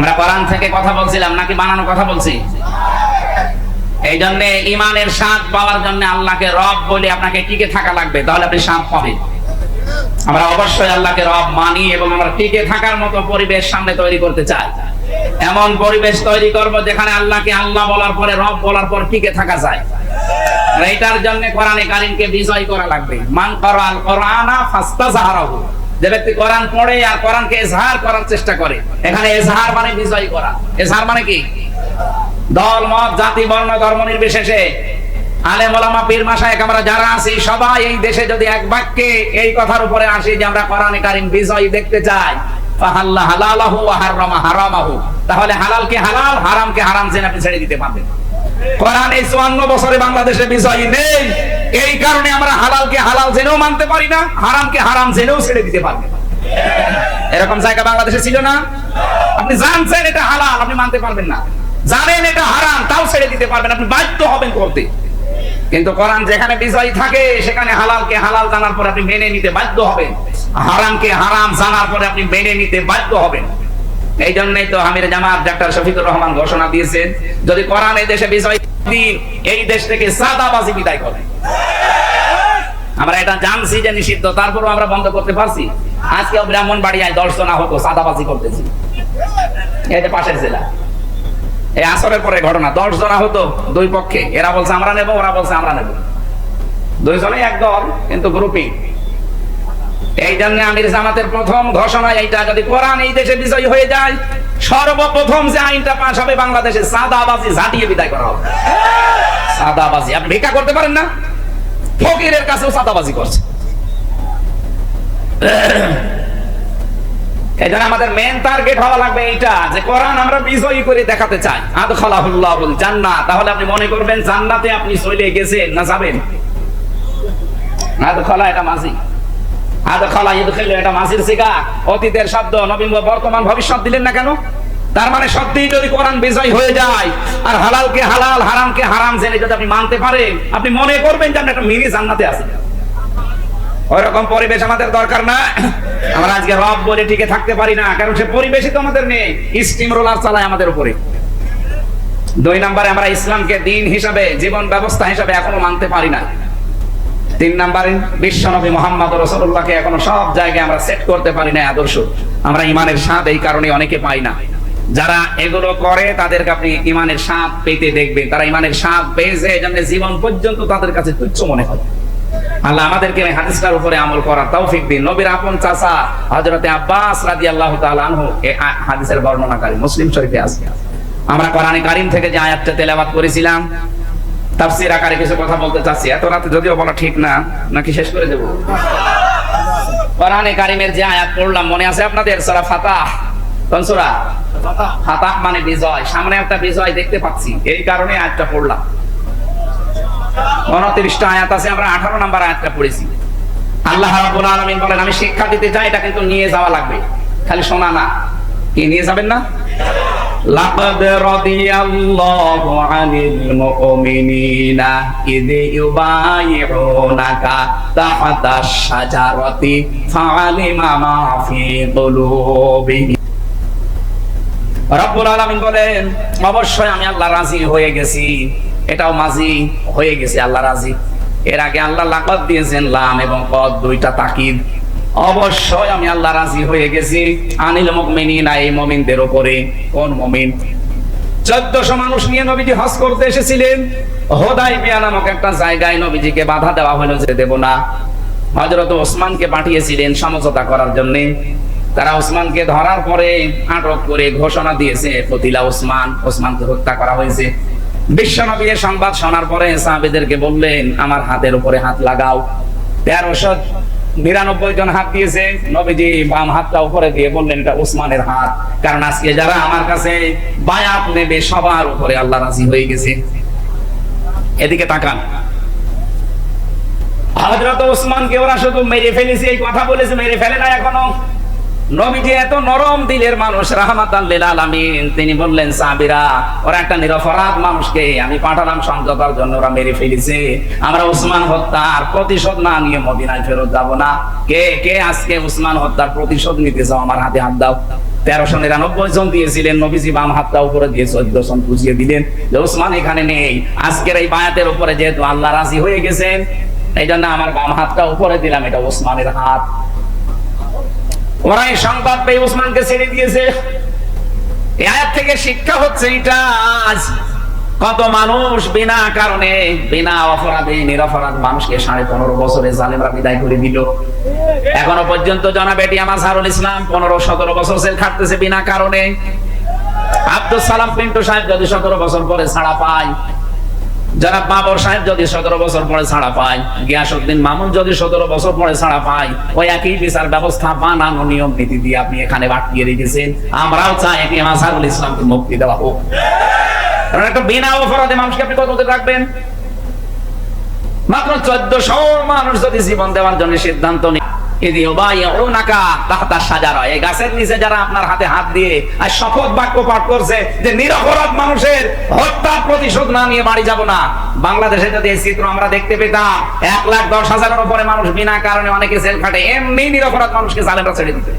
আমরা কোরআন থেকে কথা বলছিলাম, নাকি বানানো কথা বলছি? এই জন্য ইমানের স্বাদ পাওয়ার জন্য আল্লাহকে রব বলে আপনাকে টিকে থাকা লাগবে, তাহলে আপনি স্বাদ পাবেন। আমরা অবশ্যই আল্লাহকে রব মানি এবং আমরা টিকে থাকার মতো পরিবেশ সামনে তৈরি করতে চাই। এমন পরিবেশ তৈরি করব যেখানে আল্লাহকে আল্লাহ বলার পরে, রব বলার পর টিকে থাকা যায়। এটার জন্য কোরআনে কারিমকে বিজয় করা লাগবে। মান করাল কোরআনা ফাস্তাজাহারাহু। যে ব্যক্তি কোরআন পড়ে আর কোরআনকে এজহার করার চেষ্টা করে, এখানে এজহার মানে বিজয় করা। এজহার মানে কি? দল, মত, জাতি, বর্ণ, ধর্ম নির্বিশেষে। আলেম, ওলামা, পীর মাসায়েক আমরা যারা আছি, সবাই এই দেশে যদি এক বাক্যে এই কথার উপরে আসি যে আমরা কোরআনে কারিম বিজয় দেখতে চাই, ফাহাল্লা হালালাহু ওয়া হাররামা হারামাহু, তাহলে হালালকে হালাল হারামকে হারাম জেনে আপনি ছেড়ে দিতে পারবেন। কোরআন এই চুয়ান্ন বছরে বাংলাদেশে বিজয়ী নেই। এই কারণে আমরা হালালকে হালাল জেনেও মানতে পারি না, হারামকে হারাম জেনেও ছেড়ে দিতে পারবেন এরকম জায়গা বাংলাদেশে ছিল না? আপনি জানছেন এটা হালাল, আপনি মানতে পারবেন না। জানেন এটা হারাম, তাও ছেড়ে দিতে পারবেন আপনি বাধ্য হবেন করতে। কিন্তু কোরআন যেখানে বিজয়ী থাকে, সেখানে হালালকে হালাল জানার পরে আপনি মেনে নিতে বাধ্য হবেন। হারামকে হারাম জানার পরে আপনি মেনে নিতে বাধ্য হবেন। এই জন্যই তো আমির জামাত ডাক্তার শফিকুর রহমান ঘোষণা দিয়েছেন, যদি কোরআন এই দেশে বিজয় এই দেশ থেকে সাদাবাজি বিদায় করে। আমরা এটা জানছি যে নিষিদ্ধ, তারপরও আমরা বন্ধ করতে পারছি। আজকে ব্রাহ্মণ দর্শন সাদাবাজি করতেছি। যে পাশের জেলা। এই আসরের পরে ঘটনা দশ জনা হতো দুই পক্ষে। এরা বলছে, আমরা নেব, ওরা বলছে, আমরা নেব। দুইজনেই এক দল, কিন্তু গ্রুপিং এই জন্য আমির জামাতের প্রথম ঘোষণা এইটা যদি কোরআন এই দেশে বিজয়ী হয়ে যায়, সর্বপ্রথম যে আইনটা পাশ হবে বাংলাদেশে সাদাবাজি, ঝাঁটিয়ে বিদায় করা হবে। সাদাবাজি, আপনি ভিক্ষা করতে পারেন না? ফকিরের কাছেও সাদাবাজি করছে। এই আমাদের মেন টার্গেট হওয়া লাগবে এইটা, যে কোরআন আমরা বিজয়ী করে দেখাতে চাই। আদখালাহুল্লাহুল জান্নাত। তাহলে আপনি মনে করবেন, জান্নাতে আপনি চলে গেছেন না যাবেন? আদখালা এটা মাঝি অতীতের শব্দ, নবীন বর্তমান ভবিষ্যৎ দিলেন না কেন? তার মানে যদি কোরআন বিজয় হয়ে যায়, আর হালালকে হালাল, হারামকে হারাম জেনে যদি আপনি মানতে পারেন, আপনি মনে করবেন যে আপনি একটা মিনি জান্নাতে ওইরকম পরিবেশ আমাদের দরকার না। আমরা আজকে রব বলে টিকে থাকতে পারি না, কারণ সে পরিবেশই তো আমাদের নেই। স্টিম রোলার চালায় আমাদের উপরে। দুই নম্বরে আমরা ইসলামকে দিন হিসাবে, জীবন ব্যবস্থা হিসাবে এখনও মানতে পারি না। তিন নম্বরে, বিশ্বনবী মোহাম্মদ রসুল্লাহকে এখনও সব জায়গায় আমরা সেট করতে পারি না আদর্শ। আমরা ইমানের স্বাদ এই কারণে অনেকে পাই না। যারা এগুলো করে, তাদেরকে আপনি ইমানের স্বাদ পেতে দেখবেন। তারা ইমানের স্বাদ পেয়েছে এই জন্য জীবন পর্যন্ত তাদের কাছে তুচ্ছ মনে হয়। আল্লাহ আমাদেরকে হাদিসটার উপরে আমল করার তৌফিক দিন। নবীর আপন চাচা হযরতে আব্বাস রাদিয়াল্লাহু তাআলা আনহু হাদিসের বর্ণনাকারী মুসলিম শরীফে আছে। আমরা কোরআনে কারীম থেকে যে আয়াতটা তেলাওয়াত করেছিলাম তাফসীর আকারে কিছু কথা বলতে চাচ্ছি। এত রাতে যদিও বলা ঠিক না, নাকি শেষ করে দেব? কোরআনে কারীমের যে আয়াত পড়লাম, মনে আছে আপনাদের? সূরা ফাতাহ। কোন সূরা? ফাতাহ মানে বিজয়। সামনে একটা বিজয় দেখতে পাচ্ছি। এই কারণে আয়াতটা পড়লাম। উনত্রিশটা আয়াত আছে, আমরা আঠারো নাম্বার আয়াতটা পড়েছি। আল্লাহ রাব্বুল আলামিন বলেন, আমি শিক্ষা দিতে চাই, এটা কিন্তু নিয়ে যাওয়া লাগবে। খালি শোনা না। কি, নিয়ে যাবেন না? লাকাদ রাদিয়াল্লাহু আনিল মুমিনিনা ইদ ইউবাইউনাকা তাহতাশ শাজারাতি ফাআলিমা মা ফি কুলুবিহিম রব্বুল আলামিন বলেন, অবশ্যই আমি আল্লাহ রাজি হয়ে গেছি। এটাও মাঝি হয়ে গেছে, আল্লাহ রাজি। এর আগে আল্লাহ লাকাত দিয়েছেন লাম এবং পদ দুইটা তাকিদ। অবশ্যই আমি আল্লাহ রাজি হয়ে গেছি। আনিল মুমিনিনা, এই মুমিনদের উপরে। কোন মুমিন? চোদ্দশো মানুষ নিয়ে নবীজি হজ করতে এসেছিলেন। হোদাই বিয়া নামক একটা জায়গায় নবীজিকে বাধা দেওয়া হলো যে দেব না। হজরত ওসমানকে পাঠিয়েছিলেন সমঝোতা করার জন্য। তারা ওসমানকে ধরার পরে আটক করে ঘোষণা দিয়েছে ফতিলা ওসমান, ওসমানকে হত্যা করা হয়েছে। বিশ্বনবীর সংবাদ শোনার পরে সাহাবেদেরকে বললেন, আমার হাতের উপরে হাত লাগাও। তেরোশো নিরানব্বই জন হাত দিয়েছে। নবীজি বাম হাতটা উপরে দিয়ে বললেন, এটা উসমানের হাত। কারণ আজকে যারা আমার কাছে বায়াত নেবে, সবার উপরে আল্লাহ রাজি হয়ে গেছে। এদিকে তাকান। হজরত ওসমানকে ওরা শুধু মেরে ফেলেছে, এই কথা বলেছে, মেরে ফেলে না এখনও। নবীজি এত নরম দিলের মানুষ, রাহমাতাল লিল আলামিন। তিনি বললেন, সাহাবীরা, ওরা একটা নিরপরাধ মানুষকে আমি পাঠালাম সমঝোতার জন্য, ওরা মেরে ফেলেছে। আমরা উসমান হত্যার প্রতিশোধ না নিয়ে মদিনায় ফেরত যাব না। কে কে আজকে উসমান হত্যার প্রতিশোধ নিতে চাও? আমার হাতে হাত দাও। তেরোশো নিরানব্বই জন দিয়েছিলেন, নবীজি বাম হাতটা উপরে দিয়ে চোদ্দ জন বুঝিয়ে দিলেন যে ওসমান এখানে নেই। আজকের এই বায়াতের উপরে যেহেতু আল্লাহ রাজি হয়ে গেছেন এই জন্য আমার বাম হাতটা উপরে দিলাম, এটা ওসমানের হাত। সংবাদ পেয়ে ওসমানকে ছেড়ে দিয়েছে। আয়াত থেকে শিক্ষা হচ্ছে আজ কত মানুষ বিনা কারণে, বিনা অপরাধে, নিরপরাধ মানুষকে সাড়ে পনেরো বছরে জালেমরা বিদায় করে দিল। এখনও পর্যন্ত জনাব এটিএম আজহারুল ইসলাম, পনেরো সতেরো বছর জেল খাটতেছে বিনা কারণে। আব্দুল সালাম পিন্টু সাহেব যদি সতেরো বছর পরে ছাড়া পায় জনাব বাবর সাহেব যদি সতেরো বছর পরে ছাড়া পায় গিয়াসুদ্দিন মামুন যদি সতেরো বছর পরে ছাড়া পায়, ওই একই বিচার ব্যবস্থা বানানো নিয়ম নীতি দিয়ে আপনি এখানে বাটিয়ে রেখেছেন। আমরাও চাই এটিএম আজহারুল ইসলামকে মুক্তি দেওয়া হোক। কারণ একটা বিনা অপরাধে মানুষকে আপনি কতদিন রাখবেন? মাত্র চোদ্দশো মানুষ যদি জীবন দেওয়ার জন্য সিদ্ধান্ত নেই আমরা দেখতে পেতাম, এক লাখ দশ হাজারের উপরে মানুষ বিনা কারণে অনেকে জেল খাটে, এমনি নিরপরাধ মানুষকে জালেমরা ছেড়ে দিতে।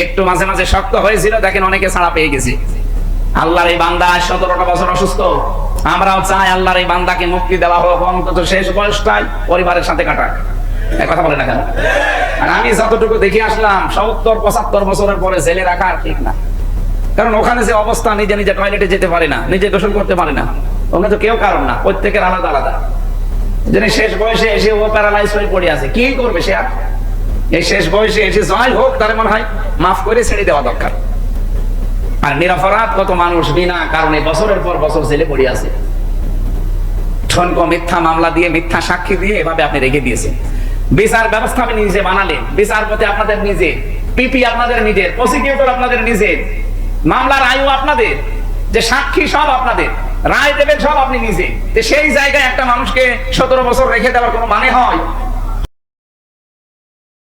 একটু মাঝে মাঝে শক্ত হয়েছিল, দেখেন অনেকে ছাড়া পেয়ে গেছে। আল্লাহর এই বান্দা সতেরোটা বছর অসুস্থ। আমরাও চাই আল্লাহর এই বান্দাকে মুক্তি দেওয়া হোক, অন্তত শেষ বয়সটাই পরিবারের সাথে কাটাক। কথা বলে না কেন? আর আমি যতটুকু দেখে আসলাম, সত্তর, পঁচাত্তর বছরের পরে জেলে রাখা আর ঠিক না। কারণ ওখানে যে অবস্থা, নিজে নিজে টয়লেটে যেতে পারে না, নিজে গোসল করতে পারে না। ওখানে তো কেউ কারণ না, প্রত্যেকের আলাদা আলাদা। যিনি শেষ বয়সে এসে ও প্যারালাইজ হয়ে পড়ে আছে। কি করবে সে আর? এই শেষ বয়সে এসে যাই হোক, তার মনে হয় মাফ করে ছেড়ে দেওয়া দরকার। আর নিরাপরাধ কত মানুষ বিনা কারণে বছরের পর বছর জেলে পড়ে আছে। ঠনক মিথ্যা মামলা দিয়ে, মিথ্যা সাক্ষী দিয়ে এভাবে আপনি রেখে দিয়েছেন। বিচার ব্যবস্থা আপনি নিজে বানালেন বিচারপতি আপনাদের নিজে পিপি আপনাদের নিজের প্রসিকিউটর আপনাদের নিজের, মামলার আয়ু আপনাদের, যে সাক্ষী সব আপনাদের, রায় দেবেন সব আপনি নিজে। সেই জায়গায় একটা মানুষকে সতেরো বছর রেখে দেওয়ার কোনো মানে হয়?